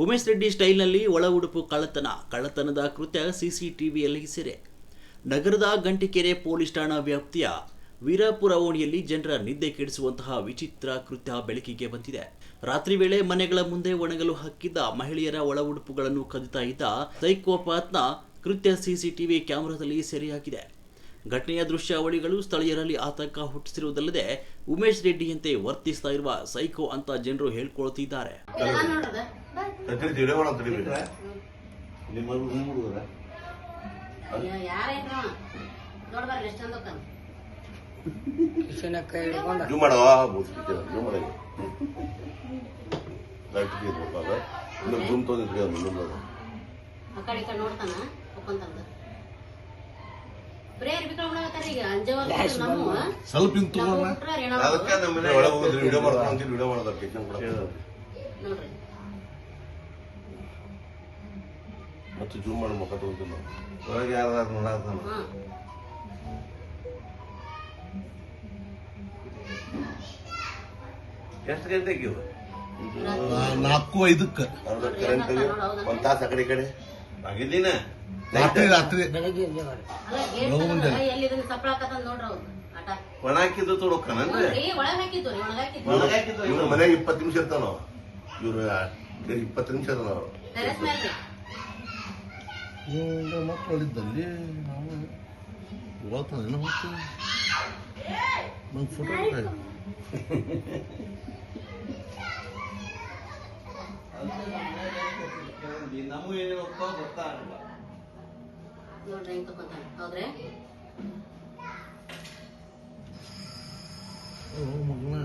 ಉಮೇಶ್ ರೆಡ್ಡಿ ಸ್ಟೈಲ್ನಲ್ಲಿ ಒಳ ಉಡುಪು ಕಳ್ಳತನ. ಕಳ್ಳತನದ ಕೃತ್ಯ ಸಿಸಿಟಿವಿಯಲ್ಲಿ ಸೆರೆ. ನಗರದ ಗಂಟಿಕೆರೆ ಪೊಲೀಸ್ ಠಾಣಾ ವ್ಯಾಪ್ತಿಯ ವೀರಾಪುರ ಓಣಿಯಲ್ಲಿ ಜನರ ನಿದ್ದೆ ಕೆಡಿಸುವಂತಹ ವಿಚಿತ್ರ ಕೃತ್ಯ ಬೆಳಕಿಗೆ ಬಂದಿದೆ. ರಾತ್ರಿ ವೇಳೆ ಮನೆಗಳ ಮುಂದೆ ಒಣಗಲು ಹಾಕಿದ್ದ ಮಹಿಳೆಯರ ಒಳ ಉಡುಪುಗಳನ್ನು ಕದಿತಾ ಇದ್ದ ಸೈಕೋಪಾತ್ನ ಕೃತ್ಯ ಸಿಸಿಟಿವಿ ಕ್ಯಾಮೆರಾದಲ್ಲಿ ಸೆರೆಯಾಗಿದೆ. ಘಟನೆಯ ದೃಶ್ಯಾವಳಿಗಳು ಸ್ಥಳೀಯರಲ್ಲಿ ಆತಂಕ ಹುಟ್ಟಿಸಿರುವುದಲ್ಲದೆ ಉಮೇಶ್ ರೆಡ್ಡಿಯಂತೆ ವರ್ತಿಸ್ತಾ ಇರುವ ಸೈಕೋ ಅಂತ ಜನರು ಹೇಳ್ಕೊಳ್ತಿದ್ದಾರೆ. ತಡಿ ತಿಳಿ ಮಾಡೋ ತಡಿಬೇಕು ನಿಮ್ಮ ನಿಮ್ಮ ಹುಡುಗರ ಜೂ ಮಾಡವ? ಜೂ ಮಾಡಿ. ಲೈಟ್ ಜೂಮ್ ತೊಗೊಂಡಿದ್ರಿ ಅದು ಆ ಕಡೆ ಈ ಕಡೆ ನೋಡ್ತಾನ? ಸ್ವಲ್ಪ ಹಿಂಗ್ ನಮ್ಮ ತಗೋಣ ಅದಕ್ಕೆ ನಮ್ಮ ಮನೆ ಒಳಗೆ ಹೋಗಿದ್ರಿ ವಿಡಿಯೋ ನೋಡ್ರಿ. ಮತ್ತೆ ಜೂಮ್ ಮಾಡಿ ಮುಖ ತಗೋತೀವಿ ನಾವು ಒಳಗೆ ಯಾರು ನೋಡಾತಾನ ಹಾ. ಎಷ್ಟು ಗಂಟೆಗೆ ಇವು ನಾಲ್ಕು. ಐದಕ್ಕೆ. ಕರೆಂಟ್ ಒಂದ್ ತಾಸು ಆ ಕಡೆ ಈ ಕಡೆ. ಆಗಿದ್ದೀನ ರಾತ್ರಿ ರಾತ್ರಿ. ಒಣ ಹಾಕಿದ್ದು ಇವ್ರ ಮನೆಗೆ ಇಪ್ಪತ್ತು ನಿಮಿಷ ಇರ್ತಾನ ಇವ್ರು ಇಪ್ಪತ್ತು ನಿಮಿಷ ಇರ್ತಾನ ಅವ್ರು. ಮೇಲೆ ಮಕ್ಕಳಿದ್ದಲ್ಲಿ ನಾವು ಓದ್ತಾನೆ ಹೋಗ್ತೀವಿ ನಂಗೆ ಫೋಟೋ ನಮಗೂ ಏನೇನಪ್ಪ ಗೊತ್ತಾಗಲ್ಲ ನೋಡ್ರಿ ಹೆಂಗ್ ತಕೊಂತಾನ ಹೌದ್ರಿ ಮಗನ.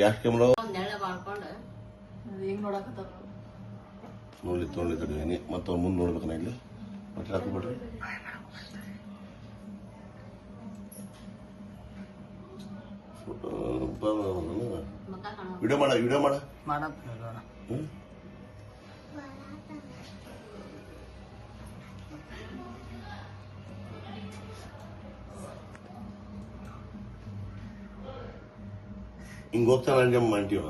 ಎಷ್ಟು ಕ್ಯಾಮ್ರಾ ನೋಡ್ಲಿ ತೊಗೊಳ್ಳಿ ತಡಿ ಮತ್ತೆ ಮುಂದೆ ನೋಡ್ಬೇಕು ಇಲ್ಲಿ. ಮತ್ತೆ ಹಾಕ್ಬಿಡ್ರಿ ಮಕ್ಕ ಕಾಣೋ ವಿಡಿಯೋ ಮಾಡ ವಿಡಿಯೋ ಮಾಡ. ingotan al diamante.